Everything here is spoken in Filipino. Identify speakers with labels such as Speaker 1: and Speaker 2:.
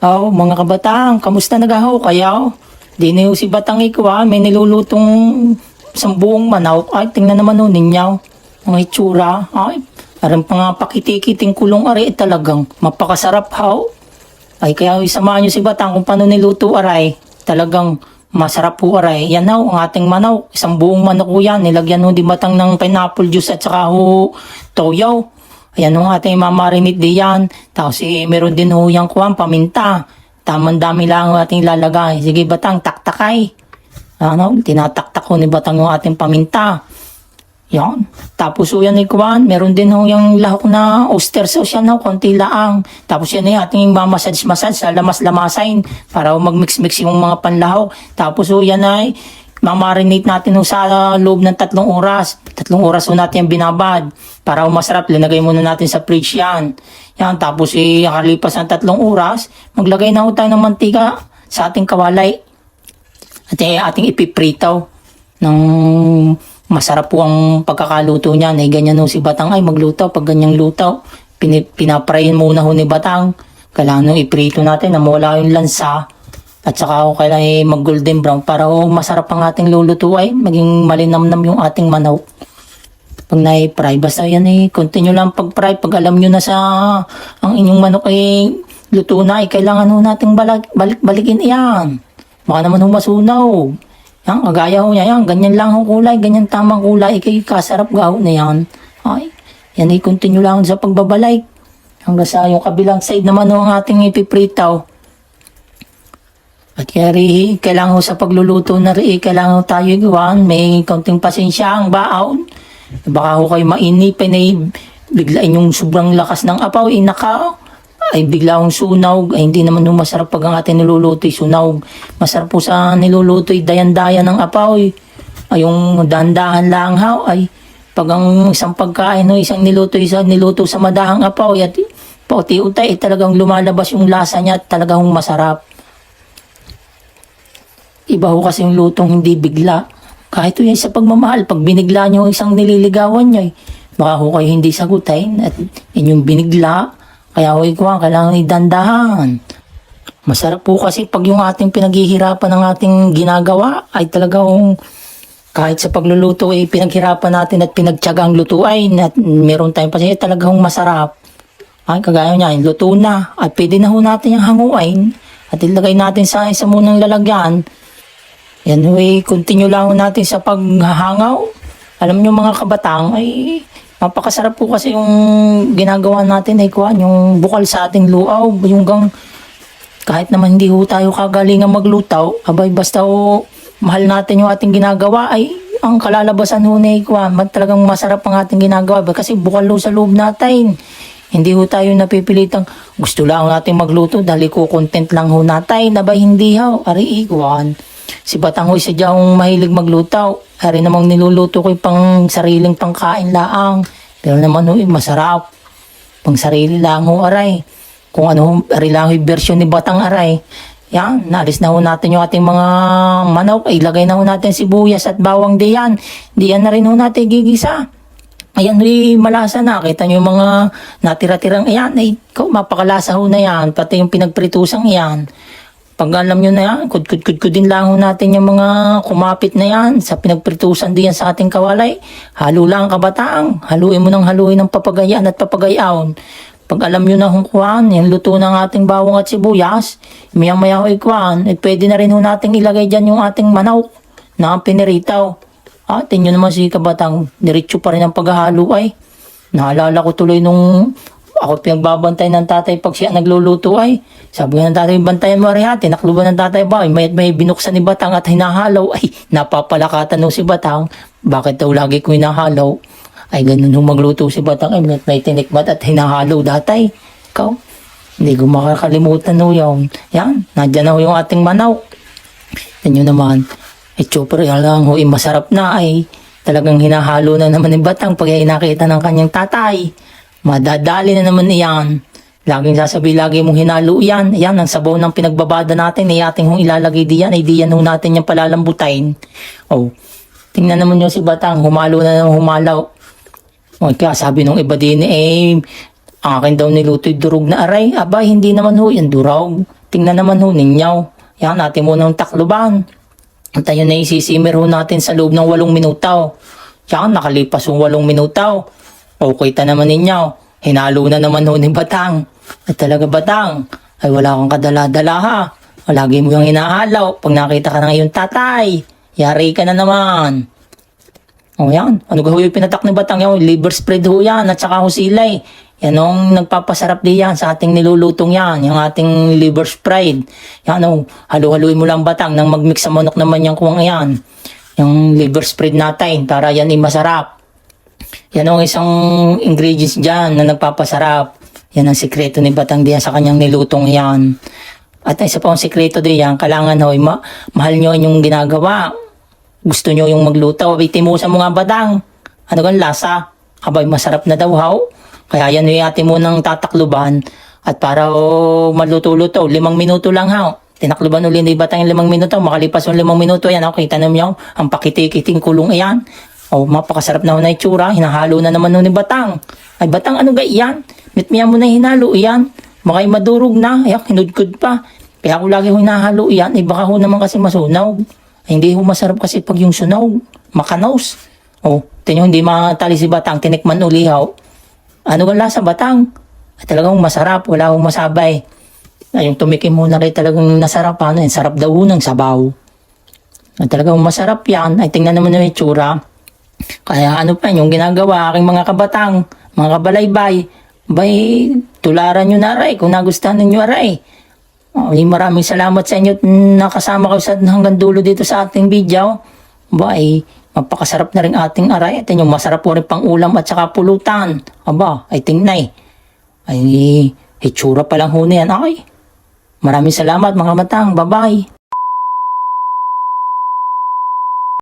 Speaker 1: Oh, mga kabataan, kamusta nagaho kayo? Di na si Batang Ikwa, may nilulutong isang buong manok. Ay, tingnan naman ho ninyo. Mga itsura. Ay, parang pa nga pakitikiting kulong ari eh, talagang mapakasarap ho. Ay, kaya isamahan nyo si Batang kung paano niluto aray. Talagang masarap po aray. Yan ho, ang ating manok. Isang buong manok yan. Nilagyan ho di Batang ng pineapple juice at saka ho toyo. Ayan ho ating mamarinate di yan. Tapos eh, meron din ho yung kuwan, paminta. Tamang dami lang ho ating lalagay. Sige Batang, taktakay. Ano, tinataktak ko ni Batang yung ating paminta. Yan. Tapos ho yan ni Kuan, meron din ho yung lahok na oyster sauce yan ho, konti laang. Tapos yan ay ating mamassage-massage sa lamas-lamasain para ho mag-mix-mix yung mga panlahok. Tapos ho yan ay mamarinate natin ho sa loob ng tatlong oras. Tatlong oras ho natin yung binabad. Para ho masarap, linagay muna natin sa fridge yan. Yan, tapos eh, kalipas ng tatlong oras, maglagay na ho tayo ng mantika sa ating kawalay. At eh, ating ipiprito ng masarap po ang pagkakaluto niya. Eh, ganyan ho si Batang ay magluto. Pag ganyang luto, pini, pinaprayin muna ho ni Batang. Kailangan nung iprito natin na mawala yung lansa. At saka ho kailangan eh, mag golden brown para ho masarap ang ating luluto ay maging malinamnam yung ating manok. Pag na-fry, basta yan eh, continue lang pag-fry. Pag alam nyo na sa ang inyong manok eh, luto na, eh, kailangan ho nating balik, balik, balikin iyan. Baka naman ho. Yan, kagaya ho niya, yan, ganyan lang ho kulay, ganyan tamang kulay, ikay kasarap gaho na yan. Ay, yan ay continue lang sa pagbabalay. Hanggang sa yung kabilang side naman ho ang ating ipipritaw. At kaya rin, kailangan sa pagluluto na rin, kailangan tayo gawan, may konting pasensya ang baon. Baka ho kayo mainipin ay biglain yung sobrang lakas ng apaw, inaka, ay bigla akong sunog, ay hindi naman masarap pag ang ating niluluto ay sunog. Masarap po sa niluluto ay dayan-dayan ng apaw, ay, ay yung dahan-dahan lang ha, ay pag ang isang pagkain no, isang niluto, isang niluto sa madahang apaw, ay at pauti-utay, ay talagang lumalabas yung lasa niya at talagang masarap. Iba ho kasi yung lutong hindi bigla. Kahit yun sa pagmamahal, pag binigla nyo ang isang nililigawan nyo, eh, baka ho kayo hindi sagutin at inyong binigla. Kaya ho ikaw, kailangan idandahan. Masarap po kasi pag yung ating pinaghihirapan ng ating ginagawa ay talagang kahit sa pagluluto ay pinaghirapan natin at pinagtyaga ang lutuay at meron tayong pasaya talagang masarap. Ay, kagaya niya, luto na at pwede na ho natin yung hanguin at ilagay natin sa isa munang lalagyan yan way, continue lang natin sa paghahangaw. Alam nyo mga kabatang, ay napakasarap po kasi yung ginagawa natin ay kuhan, yung bukal sa ating luaw, yung gang, kahit naman hindi ho tayo kagalingan maglutaw, abay basta ho, mahal natin yung ating ginagawa, ay ang kalalabasan ho na mag talagang masarap ang ating ginagawa, kasi bukal ho sa loob natin. Hindi ho tayo napipilitang gusto lang natin magluto dahil ko content lang ho natin, na ba hindi ho, ari ikuhan. Si Batang Hoy sadya akong mahilig magluto. Hari namang niluluto ko pang sariling pangkain laang. Pero naman ho, eh, masarap. Pang sarili lang ho, aray. Kung ano, ho, ari lang ho, version ni Batang Aray. Yan, nalis na ho natin yung ating mga manok. Ilagay na ho natin sibuyas at bawang diyan. Diyan na rin ho natin gigisa. Ayan, rin malasa na. Kita nyo yung mga natira-tirang, ayan, ay, ikaw, mapakalasa ho na yan. Pati yung pinagpritusang yan. Pag alam nyo na yan, kudkudkudkudin lang ho natin yung mga kumapit na yan sa pinagpritusan diyan sa ating kawalay. Halo lang kabataang. Haluin mo ng haluin ng papagayan at papagayaon. Pag alam nyo na kung kuhan, yung luto ng ating bawang at sibuyas, maya maya ho ikuhan, eh, pwede na rin ho nating ilagay dyan yung ating manok na piniritaw. Ah, tingnan naman si kabatang, diretso pa rin ang paghahalo ay. Naalala ko tuloy nung ako pinagbabantay ng tatay pag siya nagluluto ay. Sabi ng tatay, bantayan mo rin ha, tinakluban ng tatay ba, may, may binuksan ni Batang at hinahalaw. Ay, napapalakatan nung si Batang. Bakit daw lagi ko hinahalaw? Ay, ganun nung magluto si Batang. Ay, may tinikmat at hinahalaw datay. Ikaw, hindi ko makakalimutan no yung, yan, nandyan na yung ating manaw. Yan naman, ay chopper, lang ho, eh, masarap na ay talagang hinahalo na naman ni Batang pag nakita ng kanyang tatay. Madadali na naman iyan. Laging sasabi, lagi mong hinalo yan. Yan, ang sabaw ng pinagbabada natin, ay ating hong ilalagay diyan, ay diyan ho natin yung palalambutain. Oh, tingnan naman nyo si Batang, humalo na naman humalaw. O, kaya sabi nung iba din, eh, akin daw niluto'y durog na aray. Aba, hindi naman ho yan durog. tingnan naman ho ninyo. Yan, natin muna ng takluban. At ayun na isisimir ho natin sa loob ng walong minuto. Yan, nakalipas yung walong minuto. Okay ta naman ninyo. Hinalo na naman ho ni Batang. At talaga Batang, ay wala kang kadala-dala ha. Lagi mo yung hinahalaw pag nakita ka ng iyong tatay. Yari ka na naman. O yan, ano ho yung pinatak ni Batang yan? Liver spread ho yan at saka ho silay. Yan ang nagpapasarap di yan sa ating nilulutong yan, yung ating liver spread. Yan o, halu-haluin mo lang Batang nang magmix sa manok naman yung kuwang yan. Yung liver spread natin para yan ay masarap. Yan ang isang ingredients dyan na nagpapasarap. Yan ang sikreto ni Batang diyan sa kanyang nilutong yan. At isa pa ang sikreto diyan, kailangan hoy, ma mahal nyo yung ginagawa. Gusto nyo yung magluto, itimusan mo nga Batang. Ano gan lasa? Abay, masarap na daw haw. Kaya yan yung ate mo ng tatakluban. At para oh, maluto-luto, limang minuto lang haw. Tinakluban ulit ni Batang yung limang minuto. Makalipas yung limang minuto yan. Okay, tanong nyo, ang pakiti-kiting kulong iyan. Oh, mapakasarap na ho na itsura. Hinahalo na naman ho ni Batang. Ay, Batang, ano ga iyan? Mitmiya mo na hinalo iyan. Makay madurog na. Ay, hinudkod pa. Kaya ako lagi ho hinahalo iyan. Ay, baka ho naman kasi masunaw. Ay, hindi ho masarap kasi pag yung sunaw. Makanaws. Oh, tinyo hindi matali si Batang. Tinikman ulihaw. Ano ga lasa Batang? Ay, talagang masarap. Wala akong masabay. Ay, yung tumikim mo na rin talagang nasarap. Ano, yan, sarap daw ho ng sabaw. Ay, talagang masarap yan. Ay, tingnan naman yung itsura. Kaya ano pa yung ginagawa aking mga kabatang, mga kabalaybay, bay, tularan nyo na aray kung nagustuhan ninyo aray. Oh, eh, maraming salamat sa inyo nakasama ko sa hanggang dulo dito sa ating video. Bay, mapakasarap na rin ating aray at yung masarap po rin pang ulam at saka pulutan. Aba, ay tingnay. Ay, itsura pa lang ho na yan. Ay, maraming salamat mga matang. Bye-bye.